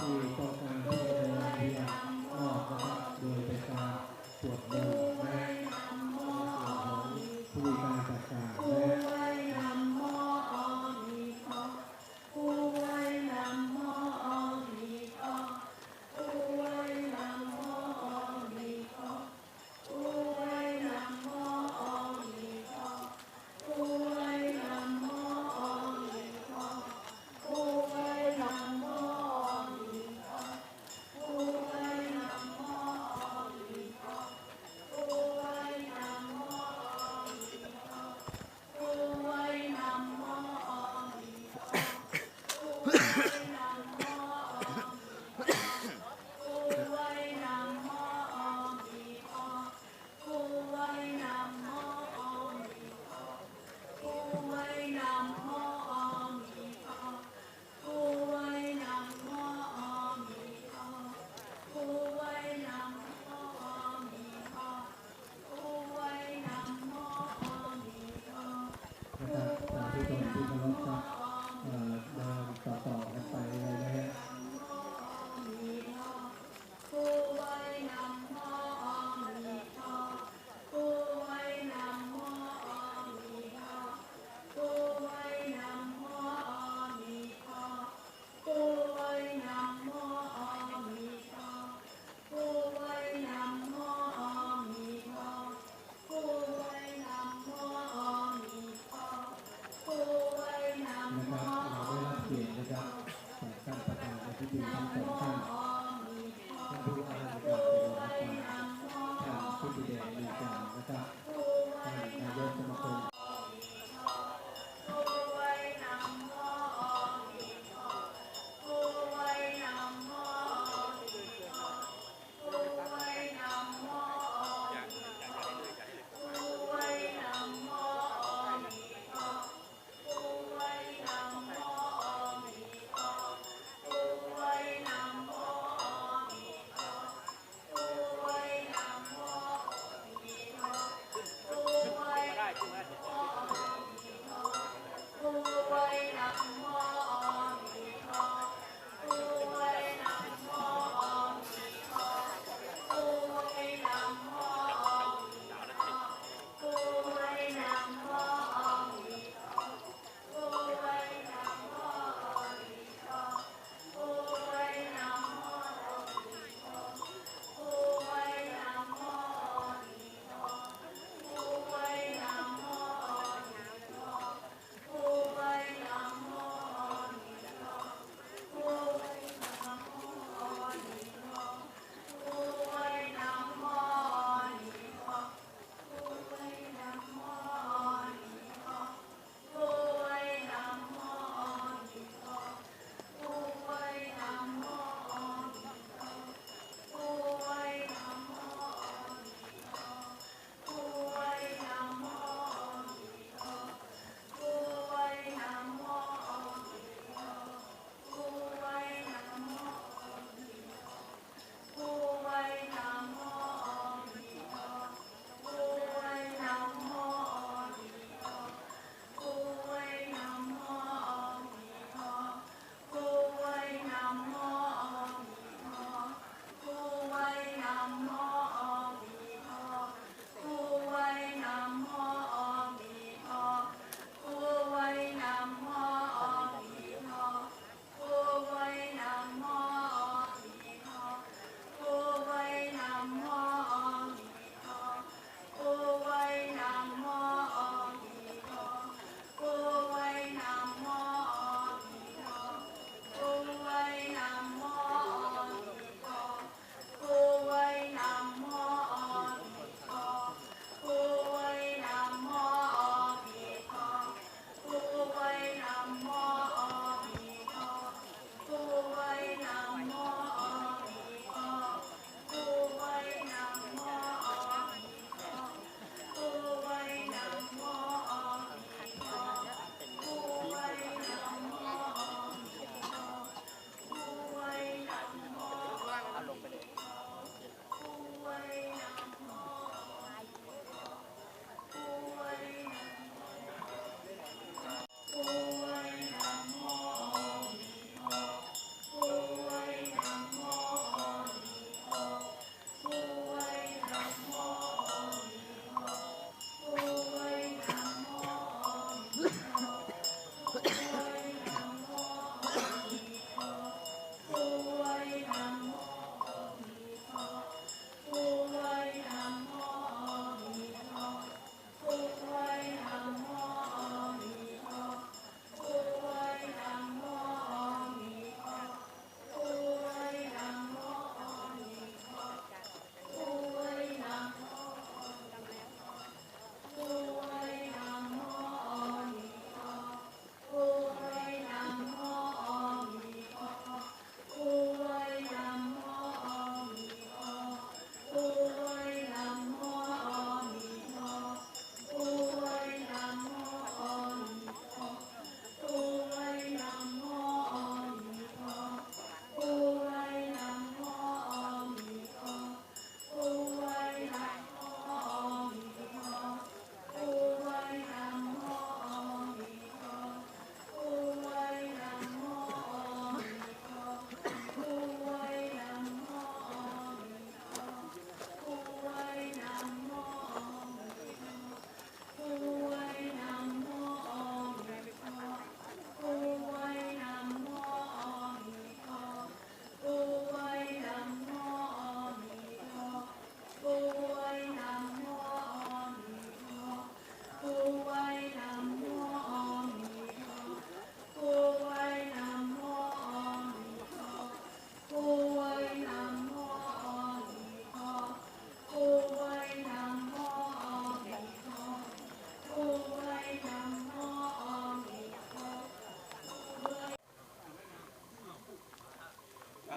嗯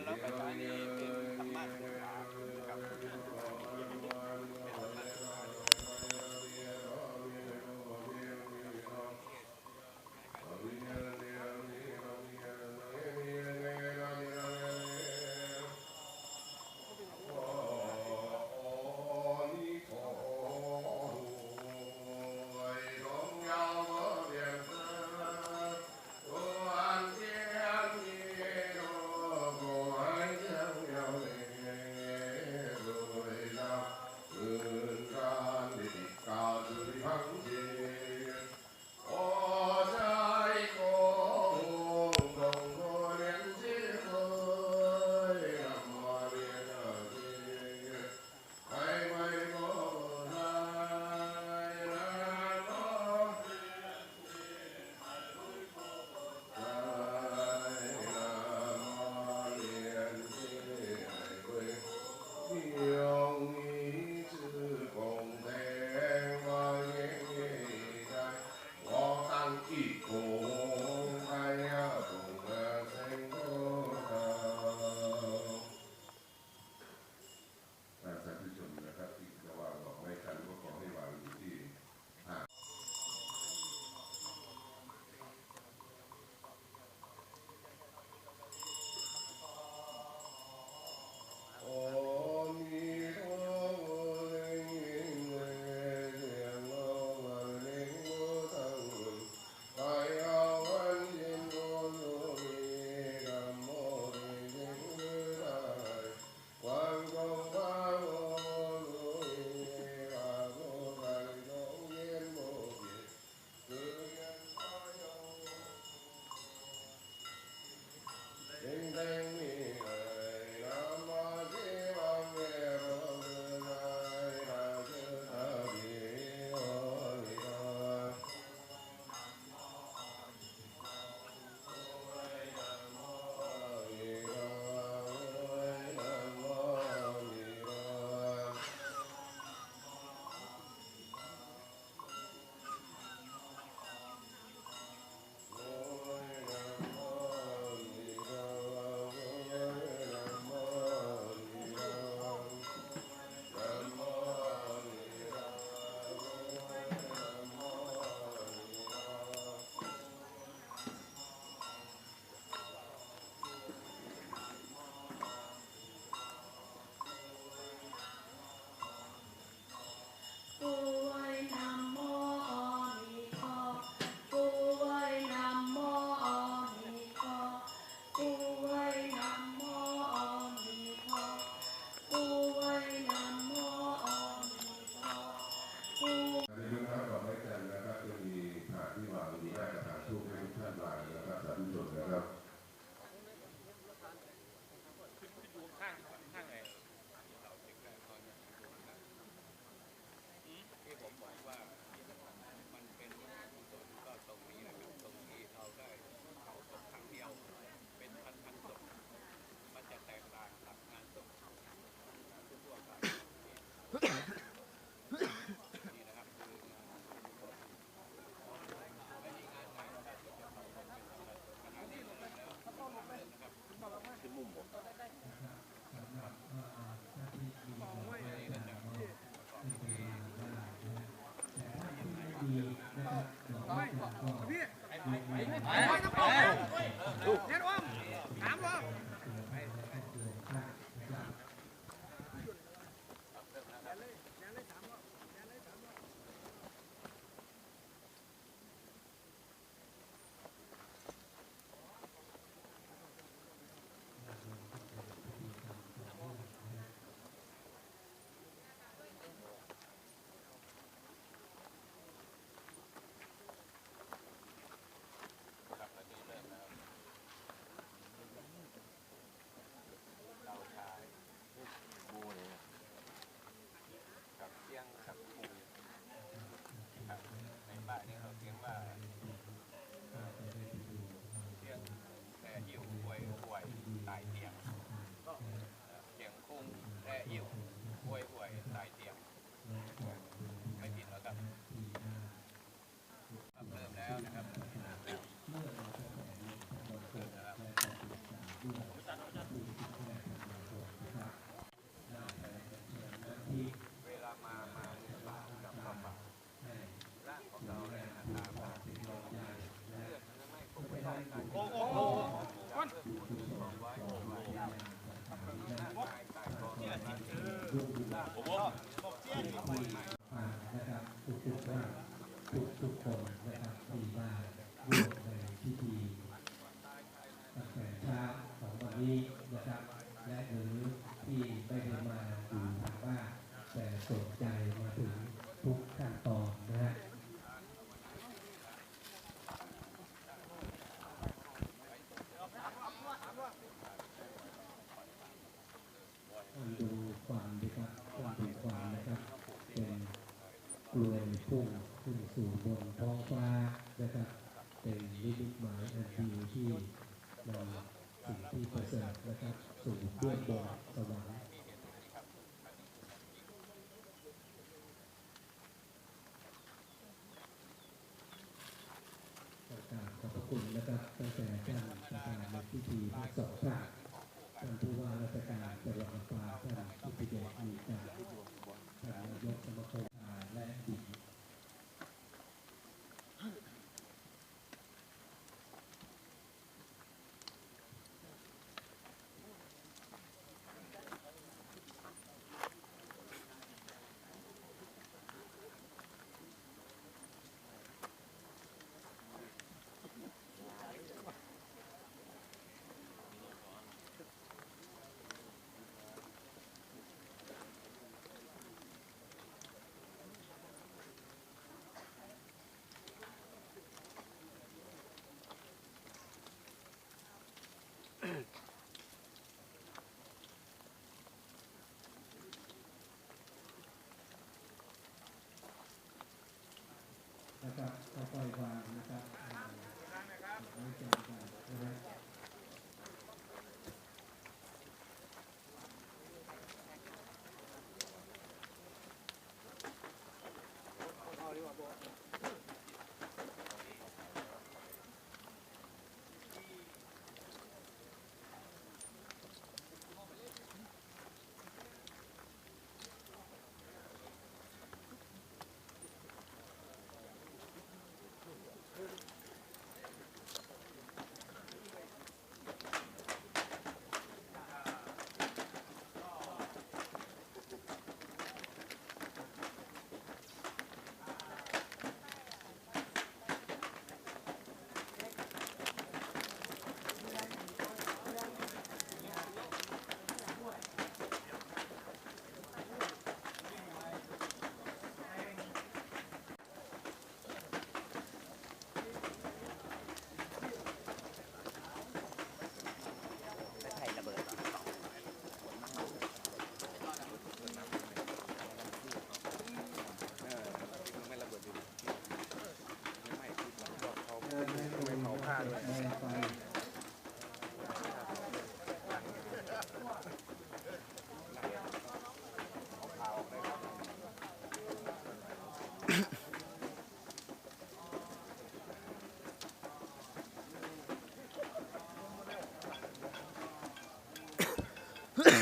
Alam, pagkaan eh, may tamar. ไปไปไปไปไปไป สนใจมาถึงทุกขั้นตอนนะฮะท่านดูความนะครับท่านดูความนะครับ เป็นกลวยพุ่งขึ้นสู่บนท้องฟ้านะครับ เป็นนิมิตหมายอันดีที่นำสิ่งที่ประเสริฐนะครับสู่เบื้องบนสวรรค์ประกราบขอบพระคุณนะครับ ตั้งแต่านประธานในพิธีสองท่านท่านผู้ว่าราชการจังหวัดลำปางท่านผู้พิเด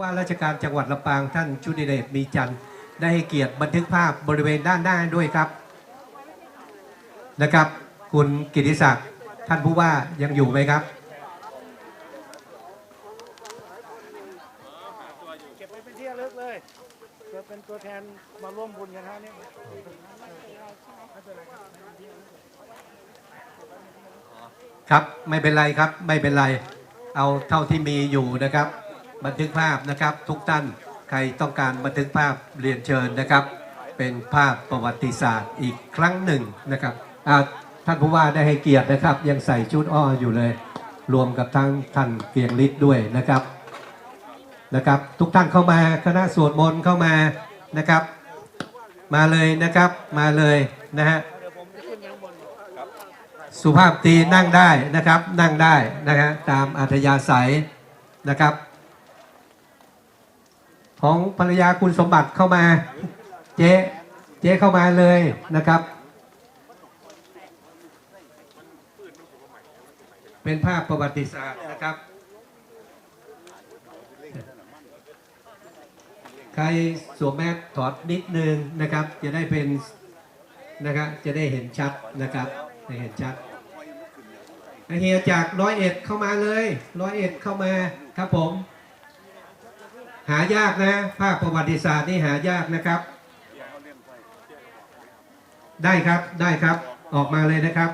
ว่าราชการจังหวัดลำปางท่านชุติเดชมีจันทร์ได้ให้เกียรติบันทึกภาพบริเวณด้านหน้าด้วยครับนะครับ คุณกิติศักดิ์ท่านผู้ว่ายังอยู่ไหมครับเก็บไว้เป็นที่ระลึกเลยเพื่อเป็นตัวแทนมาร่วมบุญกันฮะเนี่ยครับไม่เป็นไรครับไม่เป็นไร เอาเท่าที่มีอยู่นะครับ บันทึกภาพนะครับ ทุกท่านใครต้องการบันทึกภาพเรียนเชิญนะครับ เป็นภาพประวัติศาสตร์อีกครั้งหนึ่งนะครับท่านผู้ว่าได้ให้เกียรตินะครับ ยังใส่ชุดอ้ออยู่เลย รวมกับทั้งท่านเกียงฤทธิ์ด้วยนะครับนะครับ ทุกท่านเข้ามาคณะสวดมนต์เข้ามานะครับ มาเลยนะครับมาเลยนะฮะสุภาพตีนั่งได้นะครับนั่งได้นะฮะตามอัธยาศัยนะครับ ของภรรยาคุณสมบัติเข้ามา เจ๊เจ๊เข้ามาเลยนะครับ เป็นภาพประวัติศาสตร์นะครับ ใครสวมแมสถอดนิดนึงนะครับ จะได้เป็นนะครับจะได้เห็นชัดนะครับได้เห็นชัดเฮียจากร้อยเอ็ดเข้ามาเลยร้อยเอ็ดเข้ามาครับผม หายากนะ ภาพประวัติศาสตร์นี่หายากนะครับ ได้ครับได้ครับออกมาเลยนะครับ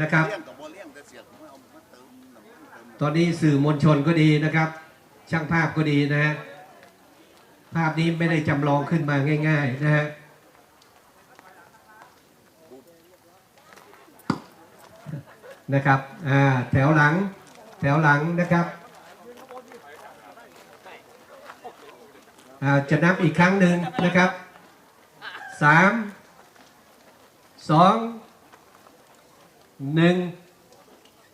นะครับ ตอนนี้สื่อมวลชนก็ดีนะครับ ช่างภาพก็ดีนะฮะภาพนี้ไม่ได้จำลองขึ้นมาง่าย ๆ นะฮะนะครับอ่าแถวหลัง แถวหลังนะครับอ่า จะนับอีกครั้งหนึ่งนะครับสามสองหนึ่ง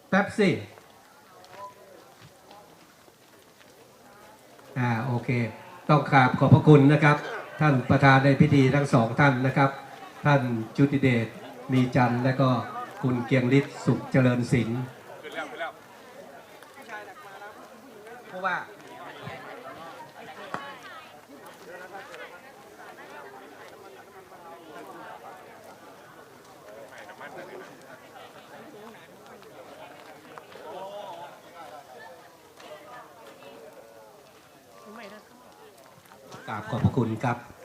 แป๊บสิอ่าโอเค ต้องกราบขอบพระคุณนะครับ ท่านประธานในพิธีทั้งสองท่านนะครับ ท่านจุติเดชมีจันและก็คุณเกียงฤทธิ์สุขเจริญศิลป์เพราะว่า กราบขอบพระ คุณครับ